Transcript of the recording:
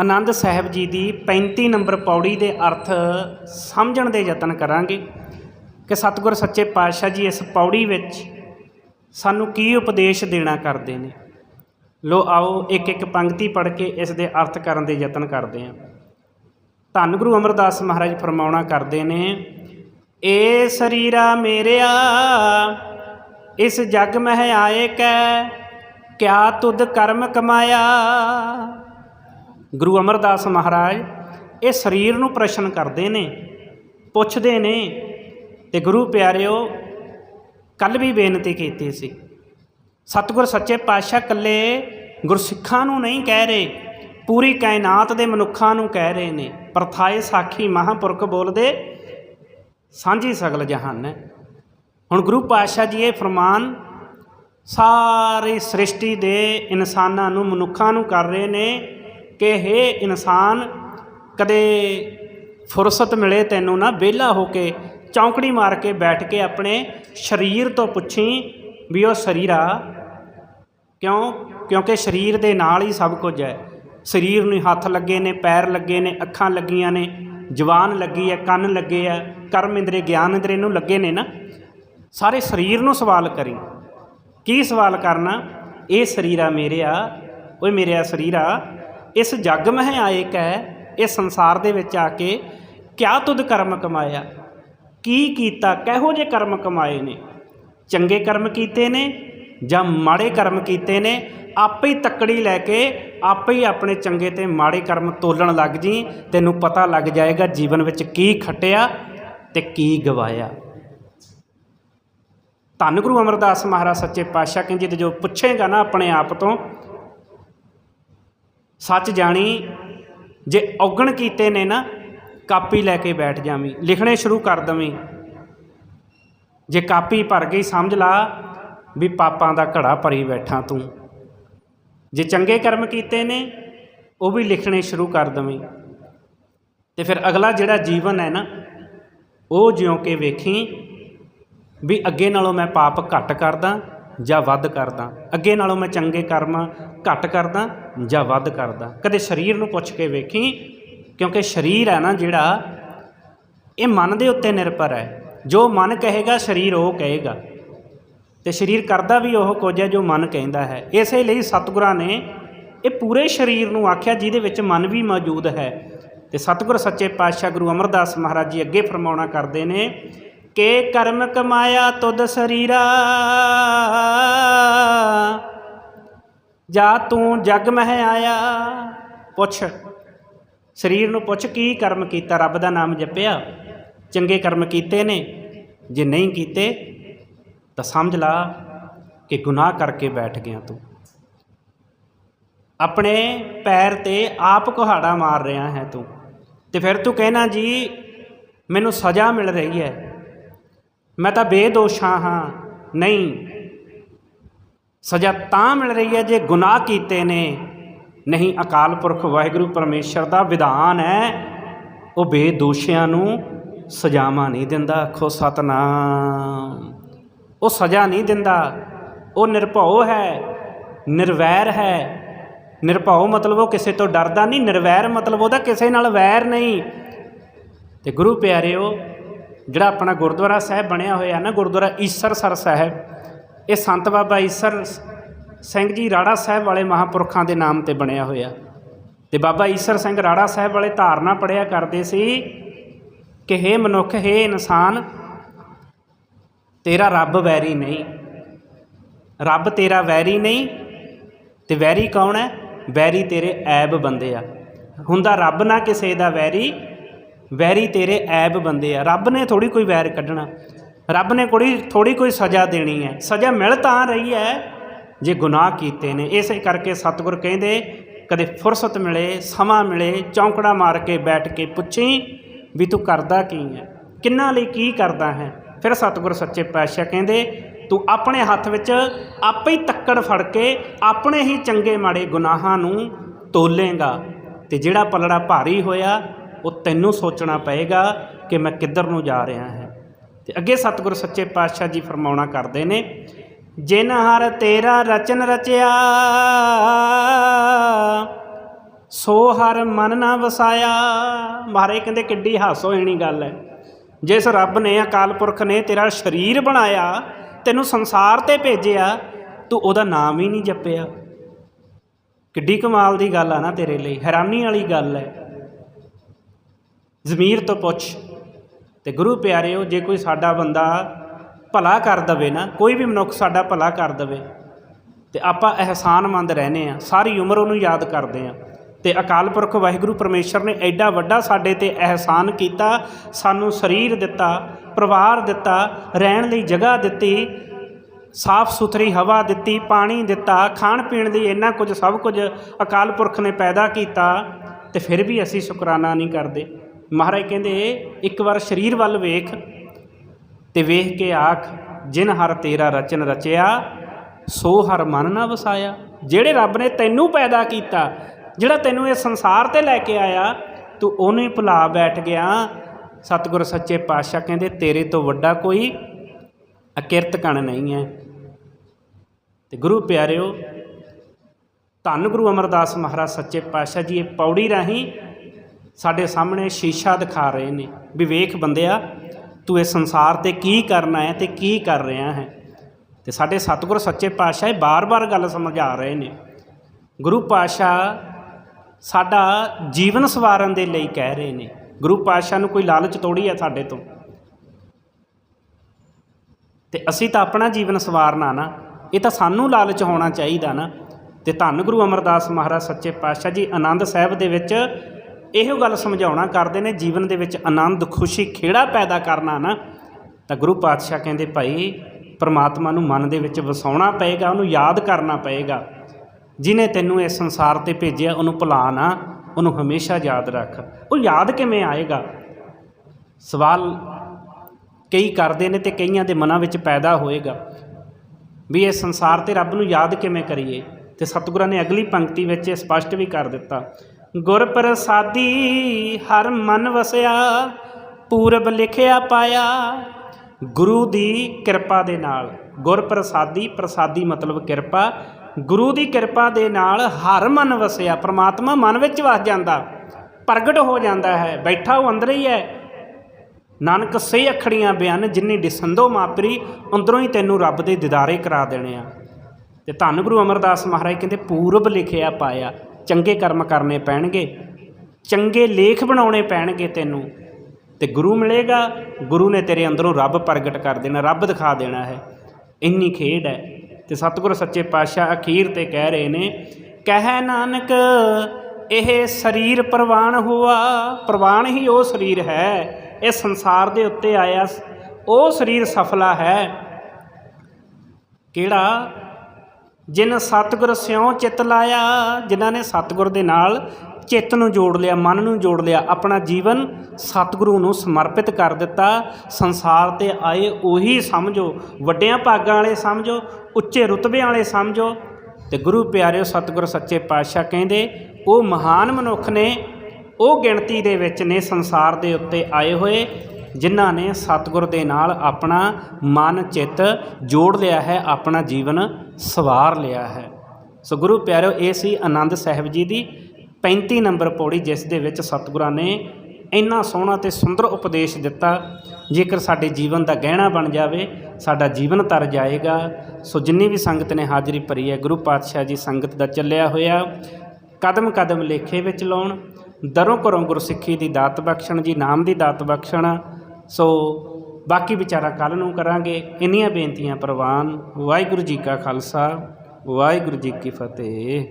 ਆਨੰਦ ਸਾਹਿਬ ਜੀ ਦੀ 35 number ਪੌੜੀ ਦੇ ਅਰਥ ਸਮਝਣ ਦੇ ਯਤਨ ਕਰਾਂਗੇ ਕਿ ਸਤਿਗੁਰ ਸੱਚੇ ਪਾਤਸ਼ਾਹ ਜੀ ਇਸ ਪੌੜੀ ਵਿੱਚ ਸਾਨੂੰ ਕੀ ਉਪਦੇਸ਼ ਦੇਣਾ ਕਰਦੇ ਨੇ। ਲੋ ਆਓ ਇੱਕ ਇੱਕ ਪੰਕਤੀ ਪੜ੍ਹ ਕੇ ਇਸ ਦੇ ਅਰਥ ਕਰਨ ਦੇ ਯਤਨ ਕਰਦੇ ਹਾਂ। ਧੰਨ ਗੁਰੂ ਅਮਰਦਾਸ ਮਹਾਰਾਜ ਫਰਮਾਉਣਾ ਕਰਦੇ ਨੇ, ਏ ਸਰੀਰਾ ਮੇਰਿਆ, ਇਸ ਜਗ ਮਹਿ ਆਏ ਕੈ, ਕਿਆ ਤੁਧ ਕਰਮ ਕਮਾਇਆ? ਗੁਰੂ ਅਮਰਦਾਸ ਮਹਾਰਾਜ ਇਹ ਸਰੀਰ ਨੂੰ ਪ੍ਰਸ਼ਨ ਕਰਦੇ ਨੇ, ਪੁੱਛਦੇ ਨੇ ਤੇ ਗੁਰੂ ਪਿਆਰਿਓ ਕੱਲ ਵੀ ਬੇਨਤੀ ਕੀਤੀ ਸੀ। ਸਤਿਗੁਰ ਸੱਚੇ ਪਾਤਸ਼ਾਹ ਕੱਲੇ ਗੁਰਸਿੱਖਾਂ ਨੂੰ ਨਹੀਂ ਕਹਿ ਰਹੇ, ਪੂਰੀ ਕਾਇਨਾਤ ਦੇ ਮਨੁੱਖਾਂ ਨੂੰ ਕਹਿ ਰਹੇ ਨੇ। ਪਰਥਾਏ ਸਾਖੀ ਮਹਾਂਪੁਰਖ ਬੋਲਦੇ, ਸਾਂਝੀ ਸਗਲ ਜਹਾਨ ਹੁਣ ਗੁਰੂ ਪਾਤਸ਼ਾਹ ਜੀ ਇਹ ਫਰਮਾਨ ਸਾਰੀ ਸ੍ਰਿਸ਼ਟੀ ਦੇ ਇਨਸਾਨਾਂ ਨੂੰ ਮਨੁੱਖਾਂ ਨੂੰ ਕਰ ਰਹੇ ਨੇ ਕਿ ਹੇ ਇਨਸਾਨ, ਕਦੇ ਫੁਰਸਤ ਮਿਲੇ ਤੈਨੂੰ ਨਾ, ਵਿਹਲਾ ਹੋ ਕੇ ਚੌਂਕੜੀ ਮਾਰ ਕੇ ਬੈਠ ਕੇ ਆਪਣੇ ਸਰੀਰ ਤੋਂ ਪੁੱਛੀ ਵੀ ਉਹ ਸਰੀਰਾ ਕਿਉਂ? ਕਿਉਂਕਿ ਸਰੀਰ ਦੇ ਨਾਲ ਹੀ ਸਭ ਕੁਝ ਹੈ। ਸਰੀਰ ਨੂੰ ਹੱਥ ਲੱਗੇ ਨੇ, ਪੈਰ ਲੱਗੇ ਨੇ, ਅੱਖਾਂ ਲੱਗੀਆਂ ਨੇ ਜ਼ੁਬਾਨ ਲੱਗੀ ਹੈ, ਕੰਨ ਲੱਗੇ ਆ ਕਰਮ ਇੰਦਰੀ, ਗਿਆਨ ਇੰਦਰੀ ਨੂੰ ਲੱਗੇ ਨੇ ਨਾ। ਸਾਰੇ ਸਰੀਰ ਨੂੰ ਸਵਾਲ ਕਰੀ। ਕੀ ਸਵਾਲ ਕਰਨਾ? ਇਹ ਸਰੀਰਾ ਮੇਰਿਆ ਓਏ ਮੇਰਿਆ ਸਰੀਰਾ ਇਸ ਜੱਗ ਮਹਿ ਆਏ ਕੈ ਇਹ ਸੰਸਾਰ ਦੇ ਵਿੱਚ ਆ ਕੇ ਕਿਆ ਤੁਧ ਕਰਮ ਕਮਾਇਆ? ਕੀ ਕੀਤਾ? ਕਿਹੋ ਜੇ ਕਰਮ ਕਮਾਏ ਨੇ? ਚੰਗੇ ਕਰਮ ਕੀਤੇ ਨੇ ਜਾਂ ਮਾੜੇ ਕਰਮ ਕੀਤੇ ਨੇ? ਆਪੇ ਹੀ ਤੱਕੜੀ ਲੈ ਕੇ ਆਪੇ ਹੀ ਆਪਣੇ ਚੰਗੇ ਤੇ ਮਾੜੇ ਕਰਮ ਤੋਲਣ ਲੱਗ ਜੀ। ਤੈਨੂੰ ਪਤਾ ਲੱਗ ਜਾਏਗਾ ਜੀਵਨ ਵਿੱਚ ਕੀ ਖੱਟਿਆ ਤੇ ਕੀ ਗਵਾਇਆ। ਧੰਨ ਗੁਰੂ ਅਮਰਦਾਸ ਮਹਾਰਾਜ, ਸੱਚੇ ਪਾਤਸ਼ਾਹ ਕਹਿੰਦੇ ਤੇ ਜੋ ਪੁੱਛੇਗਾ ਨਾ ਆਪਣੇ ਆਪ ਤੋਂ ਸੱਚ ਜਾਣੀ, ਜੇ ਔਗਣ ਕੀਤੇ ਨੇ ਨਾ, ਕਾਪੀ ਲੈ ਕੇ ਬੈਠ ਜਾਵੀਂ, ਲਿਖਣੇ ਸ਼ੁਰੂ ਕਰ ਦਵੀਂ। ਜੇ ਕਾਪੀ ਭਰ ਗਈ, ਸਮਝ ਲਾ ਵੀ ਪਾਪਾਂ ਦਾ ਘੜਾ ਭਰੀ ਬੈਠਾ ਤੂੰ। ਜੇ ਚੰਗੇ ਕਰਮ ਕੀਤੇ ਨੇ, ਉਹ ਵੀ ਲਿਖਣੇ ਸ਼ੁਰੂ ਕਰ ਦਵੀਂ। ਤੇ ਫਿਰ ਅਗਲਾ ਜਿਹੜਾ ਜੀਵਨ ਹੈ ਨਾ, ਉਹ ਜਿਉਂ ਕੇ ਵੇਖੀ ਵੀ ਅੱਗੇ ਨਾਲੋਂ ਮੈਂ ਪਾਪ ਘੱਟ ਕਰਦਾ ਜਾਂ ਵੱਧ ਕਰਦਾ। ਅੱਗੇ ਨਾਲੋਂ ਮੈਂ ਚੰਗੇ ਕਰਮ ਘੱਟ ਕਰਦਾ ਜਾਂ ਵੱਧ ਕਰਦਾ। ਕਦੇ ਸਰੀਰ ਨੂੰ ਪੁੱਛ ਕੇ ਵੇਖੀ? ਕਿਉਂਕਿ ਸਰੀਰ ਹੈ ਨਾ ਜਿਹੜਾ, ਇਹ ਮਨ ਦੇ ਉੱਤੇ ਨਿਰਭਰ ਹੈ। ਜੋ ਮਨ ਕਹੇਗਾ, ਸਰੀਰ ਉਹ ਕਹੇਗਾ। ਤੇ ਸਰੀਰ ਕਰਦਾ ਵੀ ਉਹ ਕੁਝ ਹੈ ਜੋ ਮਨ ਕਹਿੰਦਾ ਹੈ। ਇਸੇ ਲਈ ਸਤਿਗੁਰਾਂ ਨੇ ਇਹ ਪੂਰੇ ਸਰੀਰ ਨੂੰ ਆਖਿਆ, ਜਿਹਦੇ ਵਿੱਚ ਮਨ ਵੀ ਮੌਜੂਦ ਹੈ। ਤੇ ਸਤਿਗੁਰ ਸੱਚੇ ਪਾਤਸ਼ਾਹ ਗੁਰੂ ਅਮਰਦਾਸ ਮਹਾਰਾਜ ਜੀ ਅੱਗੇ ਫਰਮਾਉਣਾ ਕਰਦੇ ਨੇ ਕਿ ਕਰਮ ਕਮਾਇਆ ਤੁਧ ਸਰੀਰਾ। ਜਾ ਤੂੰ ਜਗ ਮਹਿ ਆਇਆ। ਪੁੱਛ। ਸਰੀਰ ਨੂੰ ਪੁੱਛ ਕੀ ਕਰਮ ਕੀਤਾ, ਰੱਬ ਦਾ ਨਾਮ ਜਪਿਆ। ਚੰਗੇ ਕਰਮ ਕੀਤੇ ਨੇ, ਜੇ ਨਹੀਂ ਕੀਤੇ, ਤਾਂ ਸਮਝ ਲਾ ਕਿ ਗੁਨਾਹ ਕਰਕੇ ਬੈਠ ਗਿਆ ਤੂੰ। ਆਪਣੇ ਪੈਰ ਤੇ ਆਪ ਕੁਹਾੜਾ ਮਾਰ ਰਿਹਾ ਹੈ ਤੂੰ। ਤੇ ਫਿਰ ਤੂੰ ਕਹਿਣਾ, ਜੀ, ਮੈਨੂੰ ਸਜ਼ਾ ਮਿਲ ਰਹੀ ਹੈ। ਮੈਂ ਤਾਂ ਬੇਦੋਸ਼ਾਂ ਹਾਂ। ਨਹੀਂ। ਸਜ਼ਾ ਤਾਂ ਮਿਲ ਰਹੀ ਹੈ ਜੇ ਗੁਨਾਹ ਕੀਤੇ ਨੇ। ਨਹੀਂ, ਅਕਾਲ ਪੁਰਖ ਵਾਹਿਗੁਰੂ ਪਰਮੇਸ਼ਰ ਦਾ ਵਿਧਾਨ ਹੈ। ਉਹ ਬੇਦੋਸ਼ਿਆਂ ਨੂੰ ਸਜ਼ਾਵਾਂ ਨਹੀਂ ਦਿੰਦਾ। ਆਖੋ, ਸਤਨਾਮ। ਉਹ ਸਜ਼ਾ ਨਹੀਂ ਦਿੰਦਾ। ਉਹ ਨਿਰਭਉ ਹੈ, ਨਿਰਵੈਰ ਹੈ। ਨਿਰਭਉ ਮਤਲਬ ਉਹ ਕਿਸੇ ਤੋਂ ਡਰਦਾ ਨਹੀਂ। ਨਿਰਵੈਰ ਮਤਲਬ ਉਹਦਾ ਕਿਸੇ ਨਾਲ ਵੈਰ ਨਹੀਂ। ਤੇ ਗੁਰੂ ਪਿਆਰਿਓ ਜਿਹੜਾ ਆਪਣਾ ਗੁਰਦੁਆਰਾ ਸਾਹਿਬ ਬਣਿਆ ਹੋਇਆ ਨਾ, ਗੁਰਦੁਆਰਾ ਈਸਰਸਰ ਸਾਹਿਬ, ਇਹ ਸੰਤ ਬਾਬਾ ਈਸਰ ਸਿੰਘ ਜੀ ਰਾੜਾ ਸਾਹਿਬ ਵਾਲੇ ਮਹਾਪੁਰਖਾਂ ਦੇ ਨਾਮ ਤੇ ਬਣਿਆ ਹੋਇਆ। ਤੇ ਬਾਬਾ ਈਸਰ ਸਿੰਘ ਰਾੜਾ ਸਾਹਿਬ ਵਾਲੇ ਧਾਰਨਾ ਪੜਿਆ ਕਰਦੇ ਸੀ ਕਿ ਹੇ ਮਨੁੱਖ, ਹੇ ਇਨਸਾਨ, ਤੇਰਾ ਰੱਬ ਵੈਰੀ ਨਹੀਂ। ਰੱਬ ਤੇਰਾ ਵੈਰੀ ਨਹੀਂ ਤੇ ਵੈਰੀ ਕੌਣ ਹੈ? ਵੈਰੀ ਤੇਰੇ ਐਬ ਬੰਦੇ ਆ। ਹੁੰਦਾ ਰੱਬ ਨਾ ਕਿਸੇ ਦਾ ਵੈਰੀ ਵੈਰੀ ਤੇਰੇ ਐਬ ਬੰਦੇ ਆ। ਰੱਬ ਨੇ ਥੋੜੀ ਕੋਈ ਵੈਰ ਕੱਢਣਾ। ਰੱਬ ਨੇ ਕੋਈ ਥੋੜੀ ਕੋਈ ਸਜ਼ਾ ਦੇਣੀ ਹੈ। ਸਜ਼ਾ ਮਿਲ ਤਾਂ ਰਹੀ ਹੈ ਜੇ ਗੁਨਾਹ ਕੀਤੇ ਨੇ। ਇਸੇ ਕਰਕੇ ਸਤਿਗੁਰ ਕਹਿੰਦੇ, ਕਦੇ ਫੁਰਸਤ ਮਿਲੇ, ਸਮਾਂ ਮਿਲੇ, ਚੌਂਕੜਾ ਮਾਰ ਕੇ ਬੈਠ ਕੇ ਪੁੱਛੀ ਵੀ ਤੂੰ ਕਰਦਾ ਕੀ ਹੈ? ਕਿੰਨਾ ਲਈ ਕੀ ਕਰਦਾ ਹੈ? ਫਿਰ ਸਤਿਗੁਰ ਸੱਚੇ ਪਾਤਸ਼ਾਹ ਕਹਿੰਦੇ, ਤੂੰ ਆਪਣੇ ਹੱਥ ਵਿੱਚ ਆਪੇ ਹੀ ਤੱਕੜ ਫੜ ਕੇ ਆਪਣੇ ਹੀ ਚੰਗੇ ਮਾੜੇ ਗੁਨਾਹਾਂ ਨੂੰ ਤੋਲੇਗਾ ਤੇ ਜਿਹੜਾ ਪਲੜਾ ਭਾਰੀ ਹੋਇਆ ਉਹ ਤੈਨੂੰ ਸੋਚਣਾ ਪਏਗਾ ਕਿ ਮੈਂ ਕਿੱਧਰ ਨੂੰ ਜਾ ਰਿਹਾ ਹਾਂ। ਤੇ ਅੱਗੇ ਸਤਿਗੁਰ ਸੱਚੇ ਪਾਤਸ਼ਾਹ ਜੀ ਫਰਮਾਉਣਾ ਕਰਦੇ ਨੇ, ਜਿਨ ਹਰ ਤੇਰਾ ਰਚਨ ਰਚਿਆ, ਸੋ ਹਰ ਮਨ ਨਾ ਵਸਾਇਆ। ਮਹਾਰਾਜ ਕਹਿੰਦੇ ਕਿੱਡੀ ਹਾਸੋ ਗੱਲ ਹੈ। ਜਿਸ ਰੱਬ ਨੇ ਅਕਾਲ ਪੁਰਖ ਨੇ ਤੇਰਾ ਸਰੀਰ ਬਣਾਇਆ, ਤੈਨੂੰ ਸੰਸਾਰ ਤੇ ਭੇਜਿਆ, ਤੂੰ ਉਹਦਾ ਨਾਮ ਹੀ ਨਹੀਂ ਜਪਿਆ। ਕਿੱਡੀ ਕਮਾਲ ਦੀ ਗੱਲ ਆ ਨਾ ਤੇਰੇ ਲਈ, ਹੈਰਾਨੀ ਵਾਲੀ ਗੱਲ ਹੈ। ਜ਼ਮੀਰ ਤੋਂ ਪੁੱਛ। ਤੇ ਗੁਰੂ ਪਿਆਰਿਓ, ਜੇ ਕੋਈ ਸਾਡਾ ਬੰਦਾ ਭਲਾ ਕਰ ਦਵੇ ਨਾ, ਕੋਈ ਵੀ ਮਨੁੱਖ ਸਾਡਾ ਭਲਾ ਕਰ ਦਵੇ, ਤੇ ਆਪਾਂ ਅਹਿਸਾਨਮੰਦ ਰਹਨੇ ਆ ਸਾਰੀ ਉਮਰ ਉਹਨੂੰ ਯਾਦ ਕਰਦੇ ਆ ਤੇ ਅਕਾਲ ਪੁਰਖ ਵਾਹਿਗੁਰੂ ਪਰਮੇਸ਼ਰ ਨੇ ਐਡਾ ਵੱਡਾ ਸਾਡੇ ਤੇ ਅਹਿਸਾਨ ਕੀਤਾ, ਸਾਨੂੰ ਸਰੀਰ ਦਿੱਤਾ, ਪਰਿਵਾਰ ਦਿੱਤਾ, ਰਹਿਣ ਲਈ ਜਗ੍ਹਾ ਦਿੱਤੀ ਸਾਫ਼ ਸੁਥਰੀ ਹਵਾ ਦਿੱਤੀ, ਪਾਣੀ ਦਿੱਤਾ ਖਾਣ ਪੀਣ ਲਈ ਇੰਨਾ ਕੁਝ, ਸਭ ਕੁਝ ਅਕਾਲ ਪੁਰਖ ਨੇ ਪੈਦਾ ਕੀਤਾ, ਤੇ ਫਿਰ ਵੀ ਅਸੀਂ ਸ਼ੁਕਰਾਨਾ ਨਹੀਂ ਕਰਦੇ। ਮਹਾਰਾਜ ਕਹਿੰਦੇ, ਇੱਕ ਵਾਰ ਸਰੀਰ ਵੱਲ ਵੇਖ ਤੇ ਵੇਖ ਕੇ ਆਖ, ਜਿਨ ਹਰ ਤੇਰਾ ਰਚਨ ਰਚਿਆ, ਸੋ ਹਰ ਮਨ ਨਾ ਵਸਾਇਆ। ਜਿਹੜੇ ਰੱਬ ਨੇ ਤੈਨੂੰ ਪੈਦਾ ਕੀਤਾ, ਜਿਹੜਾ ਤੈਨੂੰ ਇਹ ਸੰਸਾਰ ਤੇ ਲੈ ਕੇ ਆਇਆ, ਤੂੰ ਉਹਨੂੰ ਹੀ ਭੁਲਾ ਬੈਠ ਗਿਆ। ਸਤਿਗੁਰ ਸੱਚੇ ਪਾਤਸ਼ਾਹ ਕਹਿੰਦੇ, ਤੇਰੇ ਤੋਂ ਵੱਡਾ ਕੋਈ ਅਕਿਰਤ ਕਣ ਨਹੀਂ ਹੈ। ਤੇ ਗੁਰੂ ਪਿਆਰਿਓ, ਧੰਨ ਗੁਰੂ ਅਮਰਦਾਸ ਮਹਾਰਾਜ ਸੱਚੇ ਪਾਤਸ਼ਾਹ ਜੀ, ਇਹ ਪੌੜੀ ਰਾਹੀਂ ਸਾਡੇ ਸਾਹਮਣੇ ਸ਼ੀਸ਼ਾ ਦਿਖਾ ਰਹੇ ਨੇ ਵਿਵੇਕ ਵੇਖ ਬੰਦਿਆ, ਤੂੰ ਇਸ ਸੰਸਾਰ ਤੇ ਕੀ ਕਰਨਾ ਹੈ ਤੇ ਕੀ ਕਰ ਰਿਹਾ ਹੈ? ਤੇ ਸਾਡੇ ਸਤਿਗੁਰ ਸੱਚੇ ਪਾਤਸ਼ਾਹ ਇਹ ਬਾਰ-ਬਾਰ ਗੱਲ ਸਮਝਾ ਰਹੇ ਨੇ। ਗੁਰੂ ਪਾਤਸ਼ਾਹ ਸਾਡਾ ਜੀਵਨ ਸਵਾਰਨ ਦੇ ਲਈ ਕਹਿ ਰਹੇ ਨੇ। ਗੁਰੂ ਪਾਤਸ਼ਾਹ ਨੂੰ ਕੋਈ ਲਾਲਚ ਤੋੜੀ ਹੈ ਸਾਡੇ ਤੋਂ। ਤੇ ਅਸੀਂ ਤਾਂ ਆਪਣਾ ਜੀਵਨ ਸਵਾਰਨਾ ਨਾ, ਇਹ ਤਾਂ ਸਾਨੂੰ ਲਾਲਚ ਹੋਣਾ ਚਾਹੀਦਾ ਨਾ। ਤੇ ਧੰਨ ਗੁਰੂ ਅਮਰਦਾਸ ਮਹਾਰਾਜ ਸੱਚੇ ਪਾਤਸ਼ਾਹ ਜੀ, ਆਨੰਦ ਸਾਹਿਬ ਦੇ ਵਿੱਚ ਇਹੋ ਗੱਲ ਸਮਝਾਉਣਾ ਕਰਦੇ ਨੇ, ਜੀਵਨ ਦੇ ਵਿੱਚ ਆਨੰਦ, ਖੁਸ਼ੀ, ਖੇੜਾ ਪੈਦਾ ਕਰਨਾ ਨਾ, ਤਾਂ ਗੁਰੂ ਪਾਤਸ਼ਾਹ ਕਹਿੰਦੇ ਭਾਈ, ਪਰਮਾਤਮਾ ਨੂੰ ਮਨ ਦੇ ਵਿੱਚ ਵਸਾਉਣਾ ਪਏਗਾ, ਉਹਨੂੰ ਯਾਦ ਕਰਨਾ ਪਏਗਾ। ਜਿਨੇ ਤੈਨੂੰ ਇਸ ਸੰਸਾਰ ਤੇ ਭੇਜਿਆ, ਉਹਨੂੰ ਭੁਲਾ ਨਾ, ਉਹਨੂੰ ਹਮੇਸ਼ਾ ਯਾਦ ਰੱਖ। ਉਹ ਯਾਦ ਕਿਵੇਂ ਆਏਗਾ? ਸਵਾਲ ਕਈ ਕਰਦੇ ਨੇ ਤੇ ਕਈਆਂ ਦੇ ਮਨਾਂ ਵਿੱਚ ਪੈਦਾ ਹੋਏਗਾ। ਵੀ ਇਹ ਸੰਸਾਰ ਤੇ ਰੱਬ ਨੂੰ ਯਾਦ ਕਿਵੇਂ ਕਰੀਏ? ਤੇ ਸਤਿਗੁਰਾਂ ਨੇ ਅਗਲੀ ਪੰਕਤੀ ਵਿੱਚ ਇਹ ਸਪਸ਼ਟ ਵੀ ਕਰ ਦਿੱਤਾ। ਗੁਰ ਪ੍ਰਸਾਦੀ ਹਰ ਮਨ ਵਸਿਆ, ਪੂਰਬ ਲਿਖਿਆ ਪਾਇਆ। ਗੁਰੂ ਦੀ ਕਿਰਪਾ ਦੇ ਨਾਲ, ਗੁਰ ਪ੍ਰਸਾਦੀ ਪ੍ਰਸਾਦੀ ਮਤਲਬ ਕਿਰਪਾ। ਗੁਰੂ ਦੀ ਕਿਰਪਾ ਦੇ ਨਾਲ ਹਰ ਮਨ ਵਸਿਆ, ਪ੍ਰਮਾਤਮਾ ਮਨ ਵਿੱਚ ਵਸ ਜਾਂਦਾ, ਪ੍ਰਗਟ ਹੋ ਜਾਂਦਾ ਹੈ, ਬੈਠਾ ਉਹ ਅੰਦਰ ਹੀ ਹੈ। ਨਾਨਕ ਸਹੀ ਅਖੜੀਆਂ ਬਿਆਨ, ਜਿੰਨੀ ਦਿਸੰਦੋ ਮਾਪਰੀ, ਅੰਦਰੋਂ ਹੀ ਤੈਨੂੰ ਰੱਬ ਦੇ ਦਿਦਾਰੇ ਕਰਾ ਦੇਣੇ ਆ। ਤੇ ਧੰਨ ਗੁਰੂ ਅਮਰਦਾਸ ਮਹਾਰਾਜ ਕਹਿੰਦੇ, ਪੂਰਬ ਲਿਖਿਆ ਪਾਇਆ। ਚੰਗੇ ਕਰਮ ਕਰਨੇ ਪੈਣਗੇ, ਚੰਗੇ ਲੇਖ ਬਣਾਉਣੇ ਪੈਣਗੇ ਤੈਨੂੰ, ਤੇ ਗੁਰੂ ਮਿਲੇਗਾ, ਗੁਰੂ ਨੇ ਤੇਰੇ ਅੰਦਰੋਂ ਰੱਬ ਪ੍ਰਗਟ ਕਰ ਦੇਣਾ, ਰੱਬ ਦਿਖਾ ਦੇਣਾ ਹੈ। ਇੰਨੀ ਖੇਡ ਹੈ, ਤੇ ਸਤਿਗੁਰ ਸੱਚੇ ਪਾਤਸ਼ਾਹ ਅਖੀਰ ਤੇ ਕਹਿ ਰਹੇ ਨੇ, ਕਹਿ ਨਾਨਕ, ਇਹ ਸਰੀਰ ਪ੍ਰਵਾਨ ਹੁਆ, ਪ੍ਰਵਾਨ ਹੀ ਉਹ ਸਰੀਰ ਹੈ, ਇਹ ਸੰਸਾਰ ਦੇ ਉੱਤੇ ਆਇਆ, ਉਹ ਸਰੀਰ ਸਫਲਾ ਹੈ। ਕਿਹੜਾ? ਜਿਨ ਸਤਿਗੁਰ ਸਿਉ ਚਿਤ ਲਾਇਆ, ਜਿਨ੍ਹਾਂ ਨੇ ਸਤਿਗੁਰ ਦੇ ਨਾਲ ਚਿੱਤ ਨੂੰ ਜੋੜ ਲਿਆ, ਮਨ ਨੂੰ ਜੋੜ ਲਿਆ, ਆਪਣਾ ਜੀਵਨ ਸਤਿਗੁਰੂ ਨੂੰ ਸਮਰਪਿਤ ਕਰ ਦਿੱਤਾ। ਸੰਸਾਰ ਤੇ ਆਏ ਉਹੀ ਸਮਝੋ, ਵੱਡਿਆਂ ਭਾਗਾਂ ਵਾਲੇ ਸਮਝੋ, ਉੱਚੇ ਰੁਤਬਿਆਂ ਵਾਲੇ ਸਮਝੋ। ਤੇ ਗੁਰੂ ਪਿਆਰਿਓ, ਸਤਿਗੁਰ ਸੱਚੇ ਪਾਤਸ਼ਾਹ ਕਹਿੰਦੇ, ਉਹ ਮਹਾਨ ਮਨੁੱਖ ਨੇ, ਉਹ ਗਿਣਤੀ ਦੇ ਵਿੱਚ ਨੇ ਸੰਸਾਰ ਦੇ ਉੱਤੇ ਆਏ ਹੋਏ ਜਿਨ੍ਹਾਂ ਨੇ ਸਤਿਗੁਰ ਦੇ ਨਾਲ ਆਪਣਾ ਮਨ, ਚਿੱਤ ਜੋੜ ਲਿਆ ਹੈ, ਆਪਣਾ ਜੀਵਨ ਸਵਾਰ ਲਿਆ ਹੈ। ਸੋ ਗੁਰੂ ਪਿਆਰਿਓ, ਇਹ ਸੀ ਆਨੰਦ ਸਾਹਿਬ ਜੀ ਦੀ 35 ਨੰਬਰ ਪੌੜੀ, ਜਿਸ ਦੇ ਵਿੱਚ ਸਤਿਗੁਰਾਂ ਨੇ ਇੰਨਾ ਸੋਹਣਾ ਤੇ ਸੁੰਦਰ ਉਪਦੇਸ਼ ਦਿੱਤਾ, ਜੇਕਰ ਸਾਡੇ ਜੀਵਨ ਦਾ ਗਹਿਣਾ ਬਣ ਜਾਵੇ, ਸਾਡਾ ਜੀਵਨ ਤਰ ਜਾਏਗਾ। ਸੋ ਜਿੰਨੀ ਵੀ ਸੰਗਤ ਨੇ ਹਾਜ਼ਰੀ ਭਰੀ ਹੈ, ਗੁਰੂ ਪਾਤਸ਼ਾਹ ਜੀ ਸੰਗਤ ਦਾ ਚੱਲਿਆ ਹੋਇਆ, ਕਦਮ ਕਦਮ ਲੇਖੇ ਵਿੱਚ ਲਾਉਣ, ਦਰੋਂ ਘਰੋਂ ਗੁਰਸਿੱਖੀ ਦੀ ਦਾਤ ਬਖਸ਼ਣ ਜੀ, ਨਾਮ ਦੀ ਦਾਤ ਬਖਸ਼ਣ ਸੋ ਬਾਕੀ ਵਿਚਾਰਾ ਕੱਲ ਨੂੰ ਕਰਾਂਗੇ। ਇੰਨੀਆਂ ਬੇਨਤੀਆਂ ਪ੍ਰਵਾਨ। ਵਾਹਿਗੁਰੂ ਜੀ ਕਾ ਖਾਲਸਾ, ਵਾਹਿਗੁਰੂ ਜੀ ਕੀ ਫਤਿਹ।